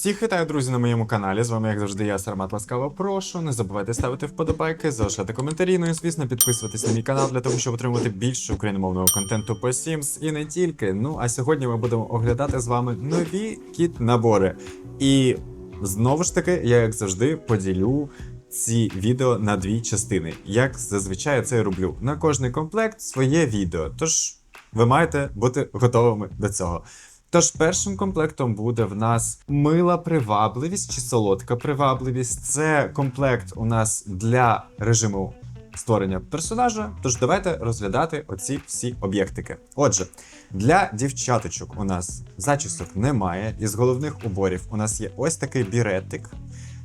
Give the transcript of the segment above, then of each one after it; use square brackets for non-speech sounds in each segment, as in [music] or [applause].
Всіх вітаю, друзі, на моєму каналі. З вами, як завжди, я Сармат ласкаво прошу. Не забувайте ставити вподобайки, залишати коментарі. Ну і звісно, підписуватись на мій канал для того, щоб отримувати більше україномовного контенту по Sims і не тільки. Ну а сьогодні ми будемо оглядати з вами нові кіт-набори. І знову ж таки, я як завжди поділю. Ці відео на дві частини. Як зазвичай це і роблю. На кожний комплект своє відео. Тож ви маєте бути готовими до цього. Тож першим комплектом буде в нас мила привабливість чи солодка привабливість. Це комплект у нас для режиму створення персонажа. Тож давайте розглядати оці всі об'єктики. Отже, для дівчаточок у нас зачісок немає. Із головних уборів у нас є ось такий біретик.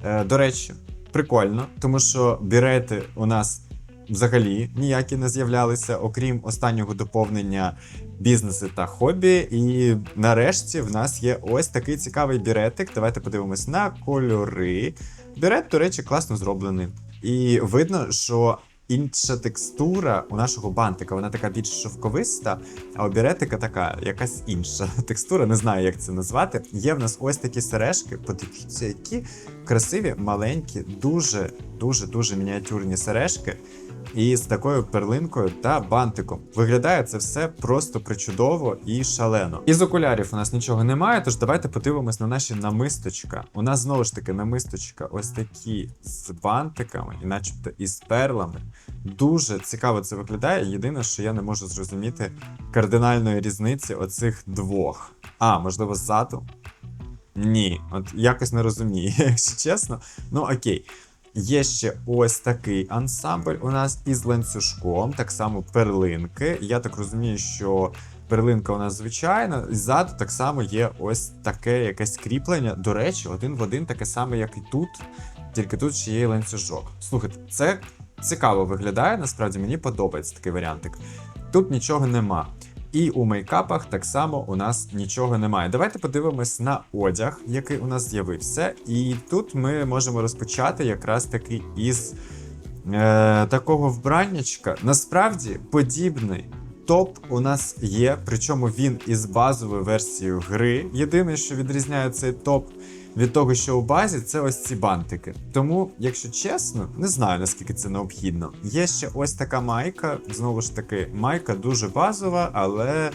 Е, до речі, прикольно, тому що бірети у нас взагалі ніякі не з'являлися, окрім останнього доповнення бізнеси та хобі. І нарешті в нас є ось такий цікавий біретик. Давайте подивимось на кольори. Бірет, до речі, класно зроблений. І видно, що інша текстура у нашого бантика, вона така більш шовковиста, а у біретика така якась інша [laughs] текстура, не знаю, як це назвати. Є в нас ось такі сережки. Подивіться, які красиві, маленькі, дуже, дуже, дуже мініатюрні сережки. І з такою перлинкою та бантиком. Виглядає це все просто причудово і шалено. Із окулярів у нас нічого немає, тож давайте подивимось на наші намисточка. У нас знову ж таки намисточка ось такі з бантиками, і начебто із перлами. Дуже цікаво це виглядає. Єдине, що я не можу зрозуміти кардинальної різниці оцих двох. А, можливо, ззаду? Ні, от якось не розумію, [laughs] якщо чесно. Ну окей. Є ще ось такий ансамбль у нас із ланцюжком, так само перлинки. Я так розумію, що перлинка у нас звичайна, і ззаду так само є ось таке якесь кріплення. До речі, один в один таке саме, як і тут, тільки тут ще є ланцюжок. Слухайте, це цікаво виглядає, насправді мені подобається такий варіантик. Тут нічого нема. І у мейкапах так само у нас нічого немає. Давайте подивимось на одяг, який у нас з'явився. І тут ми можемо розпочати якраз таки із е, такого вбраннячка. Насправді подібний топ у нас є, причому він із базовою версією гри. Єдине, що відрізняє цей топ від того, що у базі, це ось ці бантики. Тому, якщо чесно, не знаю наскільки це необхідно. Є ще ось така майка. Знову ж таки, майка дуже базова, але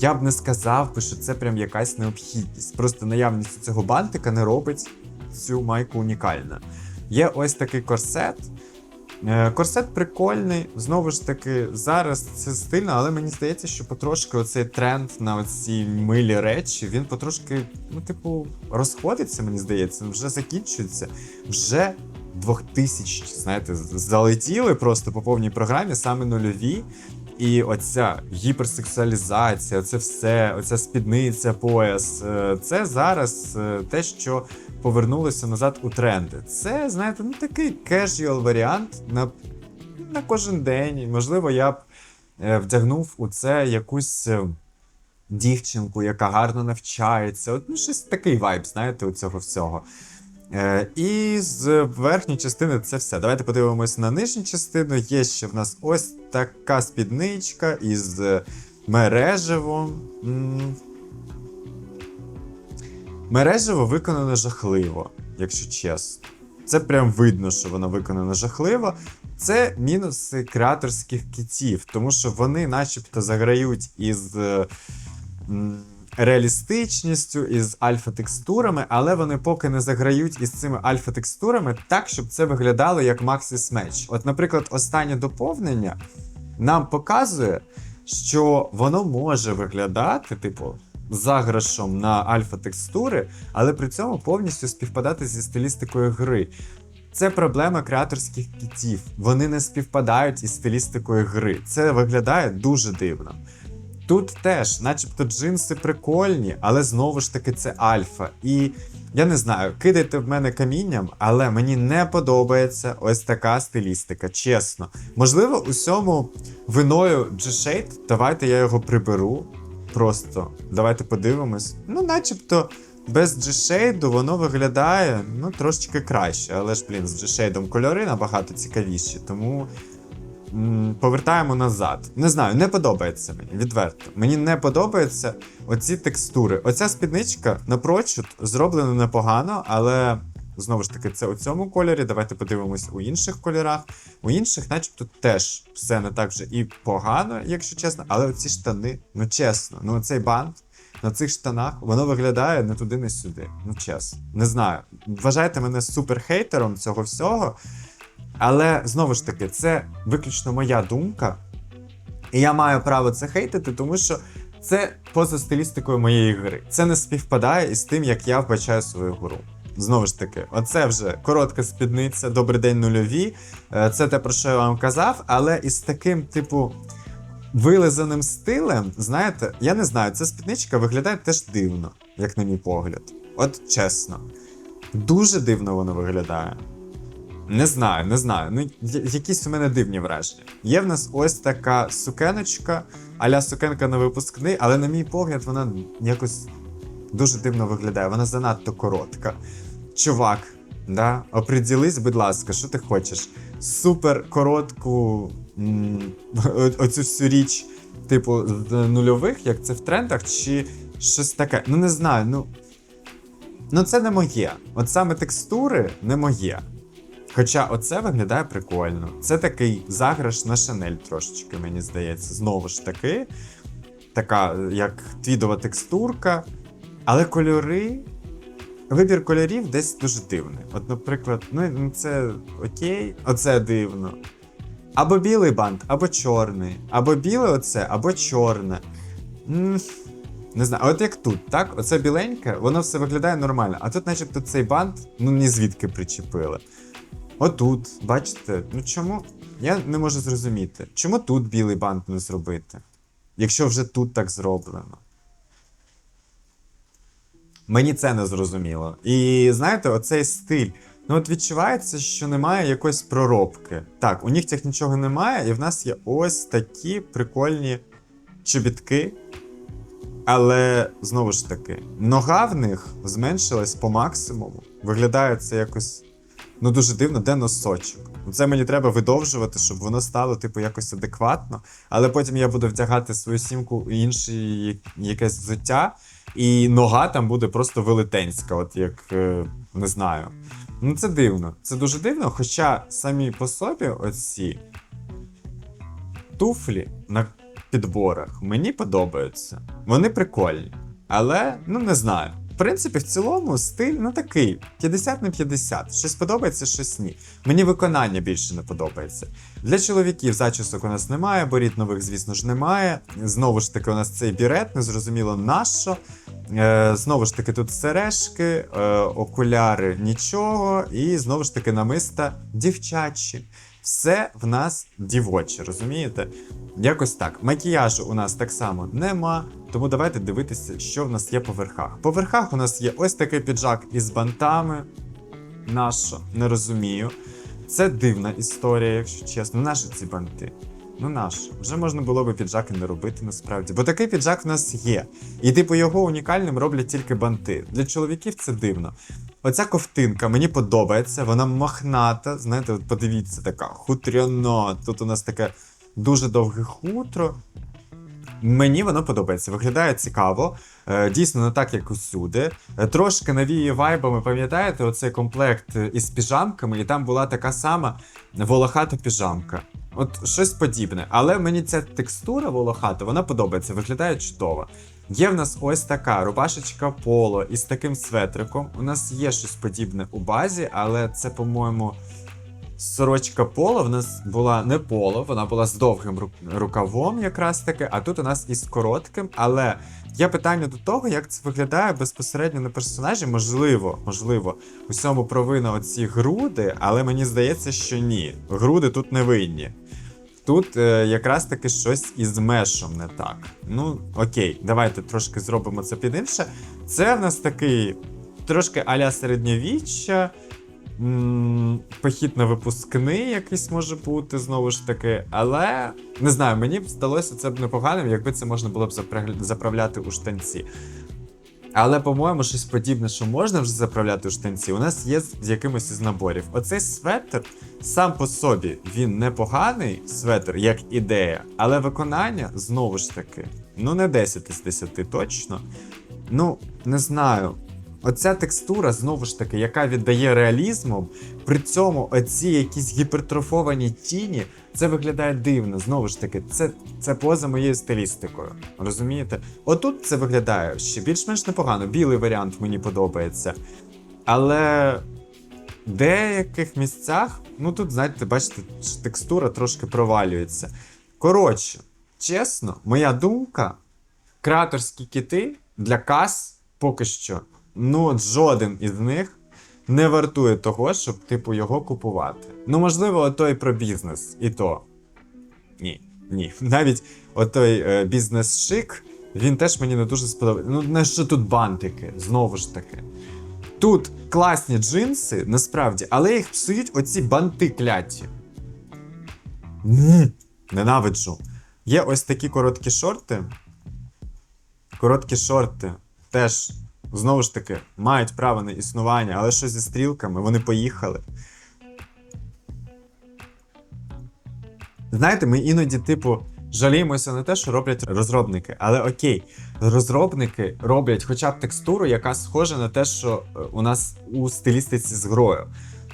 я б не сказав би, що це прям якась необхідність. Просто наявність цього бантика не робить цю майку унікальна. Є ось такий корсет. Е, Корсет прикольний, знову ж таки, зараз це стильно, але мені здається, що потрошки оцей тренд на оці милі речі, він потрошки, ну, типу, розходиться, мені здається, вже закінчується. Вже 2000, знаєте, залетіли просто по повній програмі, саме нульові. І оця гіперсексуалізація, це все, оця спідниця, пояс, е, це зараз е, те, що повернулося назад у тренди. Це, знаєте, ну такий кежуал варіант на, на кожен день. Можливо, я б е, вдягнув у це якусь дівчинку, яка гарно навчається. От, ну, щось такий вайб, знаєте, у цього всього. Е, і з верхньої частини це все. Давайте подивимось на нижню частину. Є ще в нас ось така спідничка із мережевом. М, Мережево виконано жахливо, якщо чесно. Це прям видно, що воно виконано жахливо. Це мінуси креаторських кітів, тому що вони, начебто, заграють із е, реалістичністю, із альфа-текстурами, але вони поки не заграють із цими альфа-текстурами так, щоб це виглядало як Maxis Match. От, наприклад, останнє доповнення нам показує, що воно може виглядати, типу, заграшом на альфа-текстури, але при цьому повністю співпадати зі стилістикою гри. Це проблема креаторських кітів. Вони не співпадають із стилістикою гри. Це виглядає дуже дивно. Тут теж, начебто, джинси прикольні, але знову ж таки це альфа. І я не знаю, кидайте в мене камінням, але мені не подобається ось така стилістика, чесно. Можливо, усьому виною G-Shade, давайте я його приберу. Просто давайте подивимось. Ну, начебто, без G-Shade воно виглядає ну, трошечки краще. Але ж, блін, з G-Shade кольори набагато цікавіші, тому повертаємо назад. Не знаю, не подобається мені, відверто. Мені не подобаються оці текстури. Оця спідничка напрочуд зроблена непогано, але знову ж таки, це у цьому кольорі. Давайте подивимось у інших кольорах. У інших, начебто, теж все не так вже і погано, якщо чесно. Але оці штани, ну чесно, ну цей бант на цих штанах воно виглядає не туди, не сюди. Ну чесно, не знаю. Вважайте мене суперхейтером цього всього. Але знову ж таки, це виключно моя думка. І я маю право це хейтити, тому що це поза стилістикою моєї гри. Це не співпадає із тим, як я вбачаю свою гру. Знову ж таки, оце вже коротка спідниця, добрий день нульові. Е, Це те, про що я вам казав, але із таким, типу, вилизаним стилем, знаєте, я не знаю, ця спідничка виглядає теж дивно, як на мій погляд. От чесно. Дуже дивно воно виглядає. Не знаю, не знаю. Ну, якісь у мене дивні враження. Є в нас ось така сукеночка, аля сукенка на випускний, але на мій погляд, вона якось дуже дивно виглядає. Вона занадто коротка. Чувак, да, оприділись, будь ласка, що ти хочеш? Супер коротку оцю всю річ, типу, нульових, як це в трендах, чи щось таке. Ну не знаю, ну. Ну, це не моє. От саме текстури не моє. Хоча оце виглядає прикольно. Це такий заграш на Шанель трошечки, мені здається. Знову ж таки, така як твідова текстурка. Але кольори. Вибір кольорів десь дуже дивний. От, наприклад, ну ну, це окей, оце дивно. Або білий бант, або чорний. Або біле оце, або чорне. Не знаю, от як тут, так? Оце біленьке, воно все виглядає нормально. А тут, начебто, цей бант, ну ні звідки причепили. Отут, бачите, ну чому? Я не можу зрозуміти, чому тут білий бант не зробити, якщо вже тут так зроблено. Мені це не зрозуміло. І знаєте, оцей стиль. Ну, от відчувається, що немає якоїсь проробки. Так, у нігтях нічого немає, і в нас є ось такі прикольні чобітки. Але знову ж таки, нога в них зменшилась по максимуму. Виглядає це якось ну дуже дивно, де носочок. Ну, Це мені треба видовжувати, щоб воно стало, типу, якось адекватно. Але потім я буду вдягати свою сімку і інше якесь взуття, і нога там буде просто велетенська, от як е, не знаю. Ну це дивно. Це дуже дивно, хоча самі по собі оці туфлі на підборах мені подобаються. Вони прикольні. Але, ну не знаю. В принципі, в цілому стиль ну такий 50 на 50. Щось подобається, щось ні. Мені виконання більше не подобається. Для чоловіків зачісок у нас немає, боріт нових, звісно ж, немає. Знову ж таки, у нас цей бірет, незрозуміло на що. Е, знову ж таки, тут сережки, е, окуляри нічого, і знову ж таки намиста дівчачі. Все в нас дівоче, розумієте? Якось так. Макіяжу у нас так само нема, тому давайте дивитися, що в нас є по верхах. По верхах у нас є ось такий піджак із бантами. Нащо? Не розумію. Це дивна історія, якщо чесно. Наші ці банти. Ну нащо? Вже можна було би піджаки не робити насправді. Бо такий піджак в нас є. І типу його унікальним роблять тільки банти. Для чоловіків це дивно. Оця ковтинка мені подобається, вона мохната. Знаєте, от подивіться, така хутряна. Тут у нас таке дуже довге хутро. Мені воно подобається, виглядає цікаво. Е, Дійсно, не так, як усюди. Е, Трошки навіє вайбами, пам'ятаєте, оцей комплект е, із піжамками, і там була така сама волохата піжамка. От щось подібне. Але мені ця текстура волохата, вона подобається, виглядає чудово. Є в нас ось така рубашечка поло із таким светриком. У нас є щось подібне у базі, але це, по-моєму, сорочка поло в нас була не поло, вона була з довгим ру- рукавом, якраз таки, а тут у нас із коротким. Але є питання до того, як це виглядає безпосередньо на персонажі. Можливо, можливо, усьому провина оці груди, але мені здається, що ні. Груди тут не винні. Тут е, якраз таки щось із мешом не так. Ну, окей, давайте трошки зробимо це під інше. Це в нас такий трошки аля середньовіччя. Похід на випускний якийсь може бути, знову ж таки. Але не знаю, мені б здалося це б непоганим, якби це можна було б заправляти у штанці. Але, по-моєму, щось подібне, що можна вже заправляти у штанці, у нас є з якимось із наборів. Оцей светр сам по собі він непоганий светр, як ідея, але виконання знову ж таки, ну не 10 з 10 точно. Ну, не знаю. Оця текстура, знову ж таки, яка віддає реалізмом, при цьому оці якісь гіпертрофовані тіні, це виглядає дивно. Знову ж таки, це, це поза моєю стилістикою. Розумієте? Отут це виглядає ще більш-менш непогано. Білий варіант мені подобається. Але в деяких місцях, ну тут, знаєте, бачите, текстура трошки провалюється. Коротше, чесно, моя думка, креаторські кіти для кас поки що, ну от жоден із них не вартує того, щоб, типу, його купувати. Ну, можливо, отой про бізнес, і то. Ні, ні. [laughs] Навіть отой е, бізнес-шик, він теж мені не дуже сподобається. Ну, на що тут бантики, знову ж таки. Тут класні джинси, насправді, але їх псують оці банти кляті. Ненавиджу. Є ось такі короткі шорти. Короткі шорти теж, знову ж таки, мають право на існування, але що зі стрілками, вони поїхали. Знаєте, ми іноді, типу, жаліємося на те, що роблять розробники. Але окей, розробники роблять хоча б текстуру, яка схожа на те, що е, у нас у стилістиці з грою.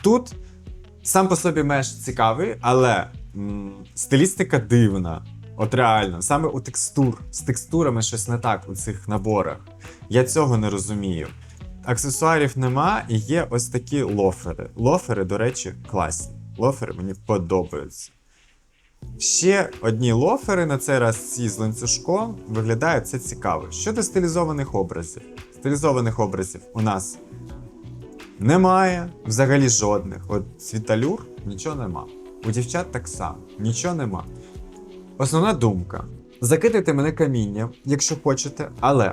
Тут сам по собі меш цікавий, але м, стилістика дивна. От реально, саме у текстур, з текстурами щось не так у цих наборах. Я цього не розумію. Аксесуарів нема, і є ось такі лофери. Лофери, до речі, класні. Лофери мені подобаються. Ще одні лофери, на цей раз ці з ланцюжком, виглядає це цікаво. Щодо стилізованих образів. Стилізованих образів у нас немає взагалі жодних. От світалюр нічого нема. У дівчат так само, нічого нема. Основна думка: закидайте мене камінням, якщо хочете, але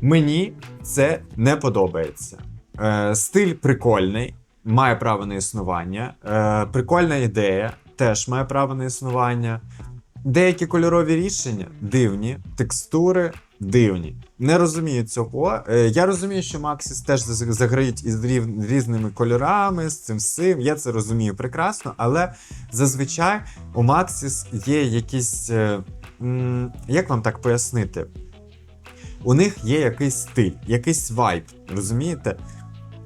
мені це не подобається. Е, стиль прикольний, має право на існування. Е, прикольна ідея теж має право на існування. Деякі кольорові рішення дивні, текстури дивні. Не розумію цього. Е, я розумію, що Максіс теж заграють із різними кольорами, з цим всім. Я це розумію прекрасно, але зазвичай у Максіс є якісь. е, як вам так пояснити? У них є якийсь стиль, якийсь вайб, розумієте?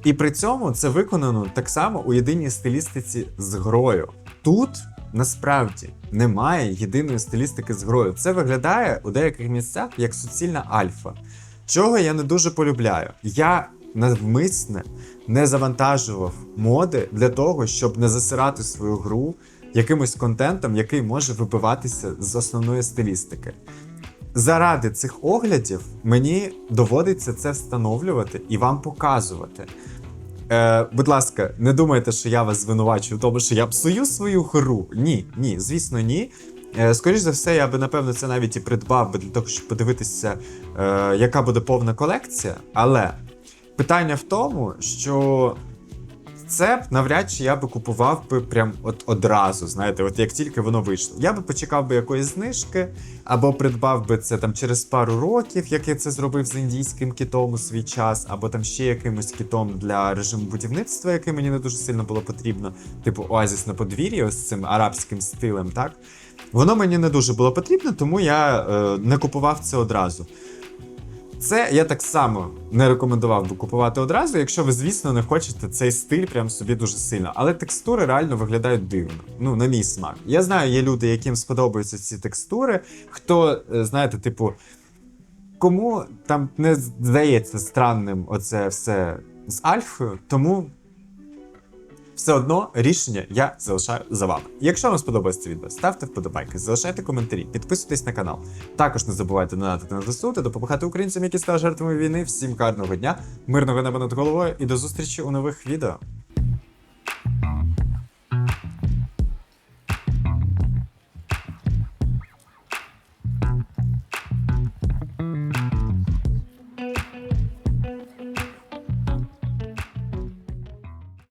І при цьому це виконано так само у єдиній стилістиці з грою. Тут насправді немає єдиної стилістики з грою. Це виглядає у деяких місцях як суцільна альфа. Чого я не дуже полюбляю. Я навмисне не завантажував моди для того, щоб не засирати свою гру якимось контентом, який може вибиватися з основної стилістики. Заради цих оглядів мені доводиться це встановлювати і вам показувати. Е, будь ласка, не думайте, що я вас звинувачую в тому, що я псую свою гру. Ні, ні, звісно, ні. Е, скоріш за все, я би напевно це навіть і придбав би для того, щоб подивитися, е, яка буде повна колекція. Але питання в тому, що це навряд чи я би купував би прям от одразу, знаєте, от як тільки воно вийшло. Я би почекав би якоїсь знижки, або придбав би це там через пару років, як я це зробив з індійським кітом у свій час, або там ще якимось кітом для режиму будівництва, який мені не дуже сильно було потрібно, типу оазіс на подвір'ї, ось цим арабським стилем, так? Воно мені не дуже було потрібно, тому я е, не купував це одразу. Це я так само не рекомендував би купувати одразу, якщо ви, звісно, не хочете цей стиль прям собі дуже сильно. Але текстури реально виглядають дивно. Ну, на мій смак. Я знаю, є люди, яким сподобаються ці текстури. Хто, е, знаєте, типу, кому там не здається странним оце все з альфою, тому. Все одно рішення я залишаю за вами. Якщо вам сподобалось це відео, ставте вподобайки, залишайте коментарі, підписуйтесь на канал. Також не забувайте донатити на ЗСУ та допомагати українцям, які стали жертвами війни. Всім гарного дня, мирного неба над головою і до зустрічі у нових відео.